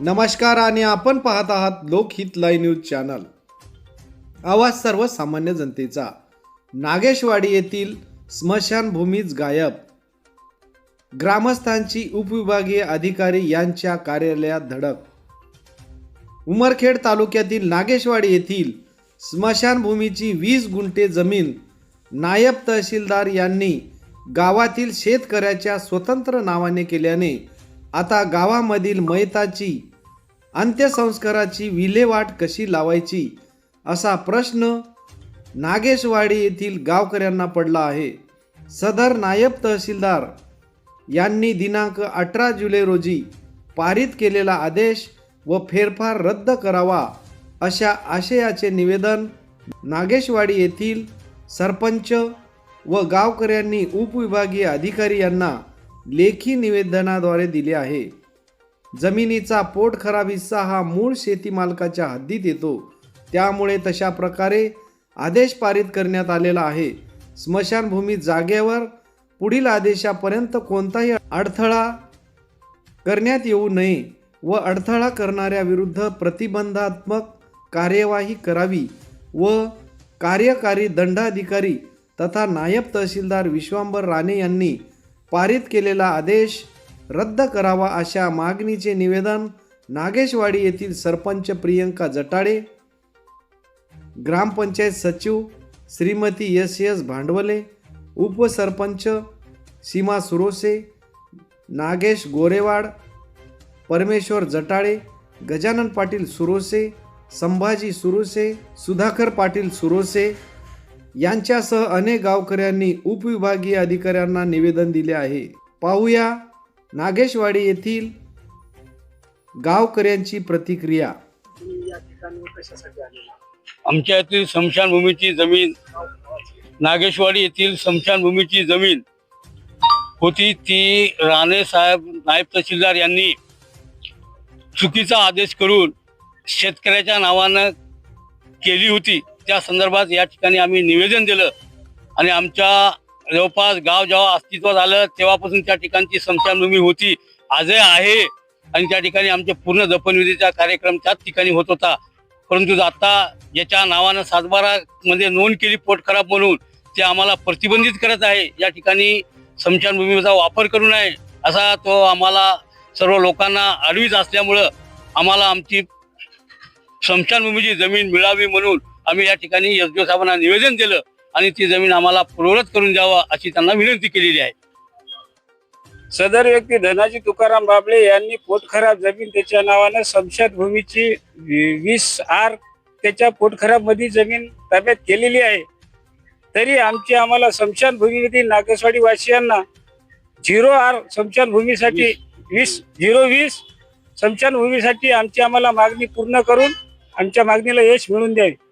नमस्कार आणि आपण पाहत आहात लोकहित लाईव्ह न्यूज चॅनल. आवाज सर्वसामान्य जनतेचा. नागेशवाडी येथील स्मशानभूमीच गायब. ग्रामस्थांची उपविभागीय अधिकारी यांच्या कार्यालयात धडक. उमरखेड तालुक्यातील नागेशवाडी येथील स्मशानभूमीची वीस गुंठे जमीन नायब तहसीलदार यांनी गावातील शेतकऱ्याच्या स्वतंत्र नावाने केल्याने आता गावामधील मयताची अंत्यसंस्काराची विल्हेवाट कशी लावायची असा प्रश्न नागेशवाडी येथील गावकऱ्यांना पडला आहे. सदर नायब तहसीलदार यांनी दिनांक अठरा जुलै रोजी पारित केलेला आदेश व फेरफार रद्द करावा अशा आशयाचे निवेदन नागेशवाडी येथील सरपंच व गावकऱ्यांनी उपविभागीय अधिकारी यांना लेखी निवेदनाद्वारे दिले आहे. जमिनीचा पोटखराब हिस्सा हा मूळ शेतीमालकाच्या हद्दीत येतो. त्यामुळे तशा प्रकारे आदेश पारित करण्यात आलेला आहे. स्मशानभूमी जागेवर पुढील आदेशापर्यंत कोणताही अडथळा करण्यात येऊ नये व अडथळा करणाऱ्याविरुद्ध प्रतिबंधात्मक कार्यवाही करावी व कार्यकारी दंडाधिकारी तथा नायब तहसीलदार विश्वांबर राणे यांनी पारित केलेला आदेश रद्द करावा अशा मागणीचे निवेदन नागेशवाडी येथील सरपंच प्रियंका जटाडे ग्रामपंचायत सचिव श्रीमती एस एस भांडवले उपसरपंच सीमा सुरोसे नागेश गोरेवाड परमेश्वर जटाळे गजानन पाटील सुरोसे संभाजी सुरोसे सुधाकर पाटील सुरोसे यांच्यासह अनेक गावकऱ्यांनी उपविभागीय अधिकाऱ्यांना निवेदन दिले आहे. पाहूया नागेशवाडी येथील गावकऱ्यांची प्रतिक्रिया. आमच्या येथील स्मशानभूमीची जमीन नागेशवाडी येथील स्मशानभूमीची जमीन होती ती राणे साहेब नायब तहसीलदार यांनी चुकीचा आदेश करून शेतकऱ्याच्या नावानं केली होती. त्या संदर्भात या ठिकाणी आम्ही निवेदन दिलं आणि आमच्या जवळपास गाव जेव्हा अस्तित्वात आलं तेव्हापासून त्या ठिकाणची स्मशानभूमी होती. आजही आहे आणि त्या ठिकाणी आमचे पूर्ण दफनविधीचा कार्यक्रम त्याच ठिकाणी होत होता. परंतु आता ज्याच्या नावानं सातबारामध्ये नोंद केली पोट खराब म्हणून ते आम्हाला प्रतिबंधित करत आहे. या ठिकाणी स्मशानभूमीचा वापर करू नये असा तो आम्हाला सर्व लोकांना आडवीच असल्यामुळं आम्हाला आमची स्मशानभूमीची जमीन मिळावी म्हणून आम्ही या ठिकाणी एस डी साहेबांना निवेदन दिलं आणि ती जमीन आम्हाला पूर्वरत करून द्यावा अशी त्यांना विनंती केलेली आहे. सदर व्यक्ती धनाजी तुकाराम बाबळे यांनी पोटखराब जमीन त्याच्या नावानं स्मशानभूमीची वी- वीस आर त्याच्या पोटखराबमध्ये जमीन ताब्यात केलेली आहे. तरी आमची आम्हाला स्मशानभूमीमधील नागेशवाडी वासियांना झिरो आर स्मशानभूमीसाठी वीस. झिरो वीस स्मशानभूमीसाठी आमची आम्हाला मागणी पूर्ण करून आमच्या मागणीला यश मिळवून द्यावे.